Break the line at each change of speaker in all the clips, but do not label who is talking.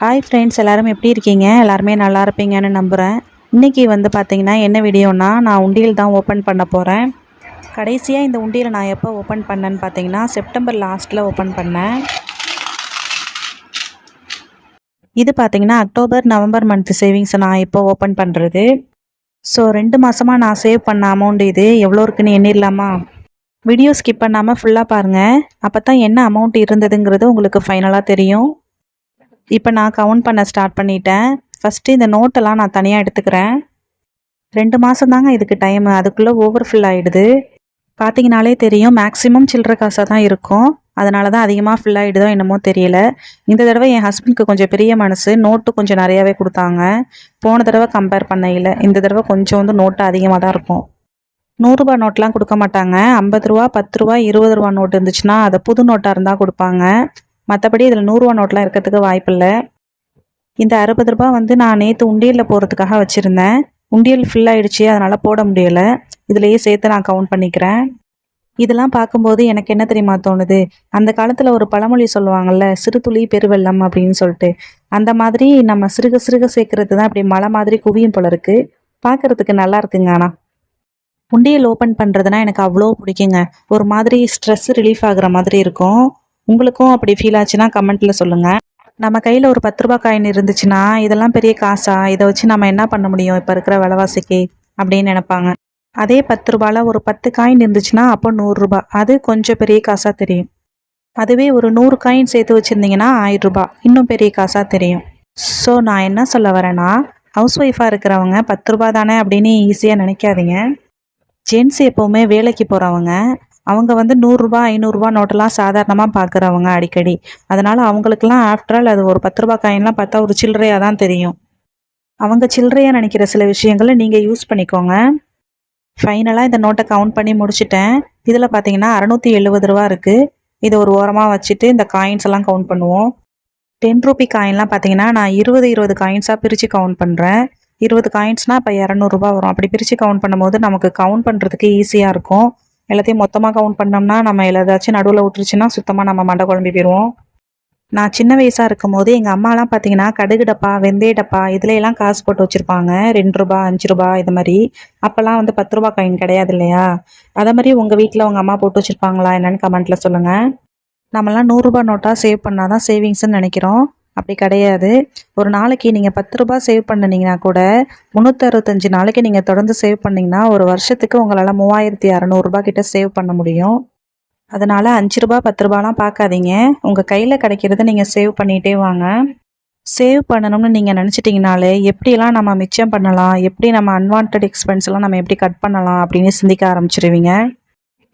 Hi friends எல்லாரும் எப்படி இருக்கீங்க? எல்லாருமே நல்லா இருப்பீங்கன்னு நம்புகிறேன் இன்றைக்கி வந்து பார்த்தீங்கன்னா என்ன வீடியோனா நான் உண்டியல் தான் ஓப்பன் பண்ண போகிறேன் கடைசியாக இந்த உண்டியலை நான் எப்போ ஓப்பன் பண்ணேன்னு பார்த்தீங்கன்னா செப்டம்பர் லாஸ்ட்டில் ஓப்பன் பண்ணேன். இது பார்த்தீங்கன்னா அக்டோபர் நவம்பர் மந்த் சேவிங்ஸை நான் இப்போ ஓப்பன் பண்ணுறது ஸோ ரெண்டு மாதமாக நான் சேவ் பண்ண அமௌண்ட் இது. எவ்வளோ இருக்குன்னு எண்ணிடலாமா? வீடியோ ஸ்கிப் பண்ணாமல் ஃபுல்லாக பாருங்கள் அப்போ தான் என்ன அமௌண்ட் இருந்ததுங்கிறது உங்களுக்கு ஃபைனலாக தெரியும். இப்போ நான் கவுண்ட் பண்ண ஸ்டார்ட் பண்ணிட்டேன். ஃபஸ்ட்டு இந்த நோட்டெல்லாம் நான் தனியாக எடுத்துக்கிறேன். ரெண்டு மாதம் தாங்க இதுக்கு டைம் அதுக்குள்ளே ஓவர் ஃபில் ஆகிடுது பார்த்தீங்கனாலே தெரியும் மேக்ஸிமம் சில்லற காசாக தான் இருக்கும். அதனால தான் அதிகமாக ஃபில் ஆகிடுதோ என்னமோ தெரியல. இந்த தடவை என் ஹஸ்பண்ட்க்கு கொஞ்சம் பெரிய மனசு. நோட்டு கொஞ்சம் நிறையாவே கொடுத்தாங்க. போன தடவை கம்பேர் பண்ணையில். இந்த தடவை கொஞ்சம் வந்து நோட்டு அதிகமாக தான் இருக்கும் நூறுரூபா நோட்லாம் கொடுக்க மாட்டாங்க. ஐம்பது ரூபா பத்து ரூபா இருபது ரூபா நோட்டு இருந்துச்சுன்னா அதை புது நோட்டாக இருந்தால் கொடுப்பாங்க. மற்றபடி இதில் நூறுரூவா நோட்லாம் இருக்கிறதுக்கு வாய்ப்பில்லை இந்த அறுபது ரூபா வந்து நான் நேற்று உண்டியலில் போகிறதுக்காக வச்சுருந்தேன். உண்டியல் ஃபில் ஆகிடுச்சி அதனால் போட முடியலை. இதுலேயே சேர்த்து நான் கவுண்ட் பண்ணிக்கிறேன். இதெல்லாம் பார்க்கும்போது எனக்கு என்ன தெரியுமா தோணுது? அந்த காலத்தில் ஒரு பழமொழி சொல்லுவாங்கள்ல சிறு துளி பெருவெள்ளம் அப்படின்னு சொல்லிட்டு. அந்த மாதிரி நம்ம சிறுக சிறுக சேர்க்கறது தான் இப்படி மலை மாதிரி குவியும் போல இருக்குது பார்க்குறதுக்கு நல்லா இருக்குங்க ஆனால் உண்டியல் ஓப்பன் பண்ணுறதுனா எனக்கு அவ்வளோ பிடிக்குங்க. ஒரு மாதிரி ஸ்ட்ரெஸ் ரிலீஃப் ஆகுற மாதிரி இருக்கும். உங்களுக்கும் அப்படி ஃபீல் ஆச்சுன்னா கமெண்ட்டில் சொல்லுங்கள் நம்ம கையில் ஒரு பத்து ரூபா காயின் இருந்துச்சுன்னா இதெல்லாம் பெரிய காசா? இதை வச்சு நம்ம என்ன பண்ண முடியும்? இப்போ இருக்கிற விலைவாசிக்கு அப்படின்னு நினைப்பாங்க. அதே பத்து ரூபாயில் ஒரு பத்து காயின் இருந்துச்சுன்னா அப்போ நூறுரூபா அது கொஞ்சம் பெரிய காசாக தெரியும். அதுவே ஒரு நூறு காயின் சேர்த்து வச்சுருந்தீங்கன்னா ஆயிரரூபா ரூபாய். இன்னும் பெரிய காசாக தெரியும். ஸோ நான் என்ன சொல்ல வரேன்னா ஹவுஸ் ஒய்ஃபாக இருக்கிறவங்க பத்து ரூபா தானே அப்படின்னு ஈஸியாக நினைக்காதீங்க. ஜென்ஸ் எப்போவுமே வேலைக்கு போகிறவங்க அவங்க வந்து நூறுரூபா ஐநூறுரூவா நோட்டெல்லாம் சாதாரணமாக பார்க்குறவங்க அடிக்கடி. அதனால் அவங்களுக்கெல்லாம் ஆஃப்டர் ஆல் அது ஒரு பத்து ரூபா காயின்லாம் பார்த்தா ஒரு சில்லறையாக தான் தெரியும். அவங்க சில்லறையாக நினைக்கிற சில விஷயங்களை நீங்கள் யூஸ் பண்ணிக்கோங்க. ஃபைனலாக இந்த நோட்டை கவுண்ட் பண்ணி முடிச்சிட்டேன். இதில் பார்த்தீங்கன்னா அறநூற்றி எழுபது ரூபா இருக்குது இதை ஒரு ஓரமாக வச்சுட்டு இந்த காயின்ஸ் எல்லாம் கவுண்ட் பண்ணுவோம். டென் ரூபி காயின்லாம் பார்த்தீங்கன்னா நான் இருபது இருபது காயின்ஸாக பிரித்து கவுண்ட் பண்ணுறேன் இருபது காயின்ஸ்னால் இப்போ இரநூறுபா வரும். அப்படி பிரித்து கவுண்ட் பண்ணும்போது நமக்கு கவுண்ட் பண்ணுறதுக்கு ஈஸியாக இருக்கும். எல்லாத்தையும் மொத்தமாக கவுண்ட் பண்ணோம்னா நம்ம ஏதாச்சும் நடுவில் விட்டுருச்சுன்னா சுத்தமாக நம்ம மண்டை குழம்பி போயிடுவோம் நான் சின்ன வயசாக இருக்கும் போது எங்கள் அம்மாலாம் பார்த்தீங்கன்னா கடுகு டப்பா வெந்தய டப்பா இதுல காசு போட்டு வச்சுருப்பாங்க. ரெண்டு ரூபா அஞ்சு ரூபா இது மாதிரி. அப்போல்லாம் வந்து பத்து ரூபா காயின் கிடையாது இல்லையா? அதை மாதிரி உங்கள் வீட்டில் உங்கள் அம்மா போட்டு வச்சுருப்பாங்களா என்னென்னு கமெண்ட்டில் சொல்லுங்கள் நம்மலாம் நூறுரூபா நோட்டாக சேவ் பண்ணால் தான் சேவிங்ஸ்ன்னு நினைக்கிறோம். அப்படி கிடையாது. ஒரு நாளைக்கு நீங்கள் பத்து ரூபா சேவ் பண்ணினீங்கன்னா கூட முந்நூற்றறுபத்தஞ்சு நாளைக்கு நீங்கள் தொடர்ந்து சேவ் பண்ணிங்கன்னா ஒரு வருஷத்துக்கு உங்களால் மூவாயிரத்தி அறநூறுபா கிட்ட சேவ் பண்ண முடியும். அதனால் அஞ்சு ரூபா பத்து ரூபாலாம் பார்க்காதீங்க. உங்கள் கையில் கிடைக்கிறத நீங்கள் சேவ் பண்ணிகிட்டே வாங்க. சேவ் பண்ணணும்னு நீங்கள் நினச்சிட்டிங்கனாலே எப்படிலாம் நம்ம மிச்சம் பண்ணலாம் எப்படி நம்ம அன்வான்ட் எக்ஸ்பென்ஸ்லாம் நம்ம எப்படி கட் பண்ணலாம் அப்படின்னு சிந்திக்க ஆரம்பிச்சிருவீங்க.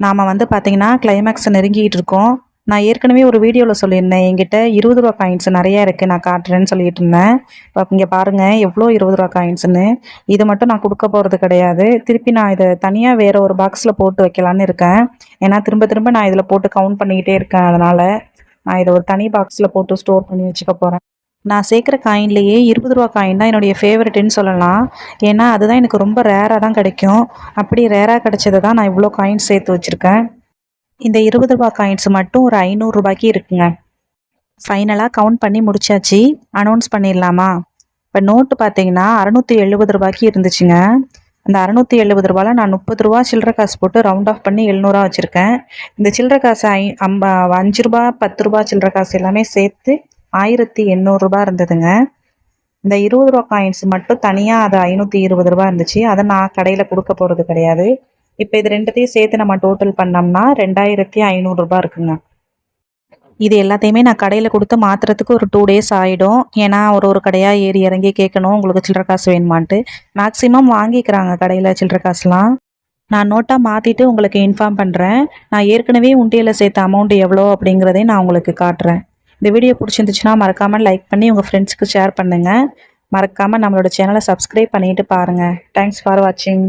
நாம் வந்து பார்த்திங்கன்னா கிளைமேக்ஸை நெருங்கிக்கிட்டு இருக்கோம். நான் ஏற்கனவே ஒரு வீடியோவில் சொல்லியிருந்தேன் என்கிட்ட இருபது ரூபா காயின்ஸ் நிறையா இருக்குது நான் காட்டுறேன்னு சொல்லிட்டு இருந்தேன் இப்போ இங்கே பாருங்கள் எவ்வளோ இருபது ரூபா காயின்ஸுன்னு இது மட்டும் நான் கொடுக்க போகிறது கிடையாது. திருப்பி நான் இதை தனியாக வேறு ஒரு பாக்ஸில் போட்டு வைக்கலான்னு இருக்கேன். ஏன்னா திரும்ப திரும்ப நான் இதில் போட்டு கவுண்ட் பண்ணிக்கிட்டே இருக்கேன். அதனால் நான் இதை ஒரு தனி பாக்ஸில் போட்டு ஸ்டோர் பண்ணி வச்சுக்க போகிறேன் நான் சேர்க்குற காயின்லேயே இருபது ரூபா காயின் தான் என்னுடைய ஃபேவரெட்டுன்னு சொல்லலாம். ஏன்னா அதுதான் எனக்கு ரொம்ப ரேராக தான் கிடைக்கும். அப்படி ரேராக கிடைச்சதை தான் நான் இவ்வளோ காயின் சேர்த்து வச்சுருக்கேன். இந்த இருபது ரூபா காயின்ஸ் மட்டும் ஒரு ஐநூறுரூபாய்க்கு இருக்குங்க. ஃபைனலாக கவுண்ட் பண்ணி முடிச்சாச்சு. அனௌன்ஸ் பண்ணிடலாமா? இப்போ நோட்டு பார்த்தீங்கன்னா அறநூற்றி எழுபது ரூபாய்க்கு இருந்துச்சுங்க. அந்த அறநூற்றி எழுபது ரூபாயில் நான் முப்பது ரூபா சில்லற காசு போட்டு ரவுண்ட் ஆஃப் பண்ணி எழுநூறுவா வச்சுருக்கேன். இந்த சில்லற காசு ஐ அம்ப அஞ்சு ரூபா பத்து ரூபா சில்லற காசு எல்லாமே சேர்த்து ஆயிரத்தி எண்ணூறுரூபா இருந்ததுங்க. இந்த இருபது ரூபா காயின்ஸ் மட்டும் தனியாக அது ஐநூற்றி இருபது ரூபா இருந்துச்சு. அதை நான் கடையில் கொடுக்க போகிறது கிடையாது. இப்போ இது ரெண்டுத்தையும் சேர்த்து நம்ம டோட்டல் பண்ணோம்னா ரெண்டாயிரத்தி ஐநூறுரூபா இருக்குங்க. இது எல்லாத்தையுமே நான் கடையில் கொடுத்து மாற்றுறதுக்கு ஒரு டூ டேஸ் ஆகிடும் ஏன்னா ஒரு ஒரு கடையாக ஏறி இறங்கி கேட்கணும். உங்களுக்கு சில்லற காசு வேணுமான்ட்டு. மேக்ஸிமம் வாங்கிக்கிறாங்க கடையில் சில்லற காசுலாம். நான் நோட்டாக மாற்றிட்டு உங்களுக்கு இன்ஃபார்ம் பண்ணுறேன் நான் ஏற்கனவே உண்டியில் சேர்த்த அமௌண்ட் எவ்வளோ அப்படிங்கிறதையும் நான் உங்களுக்கு காட்டுறேன். இந்த வீடியோ பிடிச்சிருந்துச்சுன்னா மறக்காமல் லைக் பண்ணி உங்கள் ஃப்ரெண்ட்ஸ்க்கு ஷேர் பண்ணுங்கள் மறக்காமல் நம்மளோட சேனலை சப்ஸ்கிரைப் பண்ணிவிட்டு பாருங்கள் தேங்க்ஸ் ஃபார் வாட்சிங்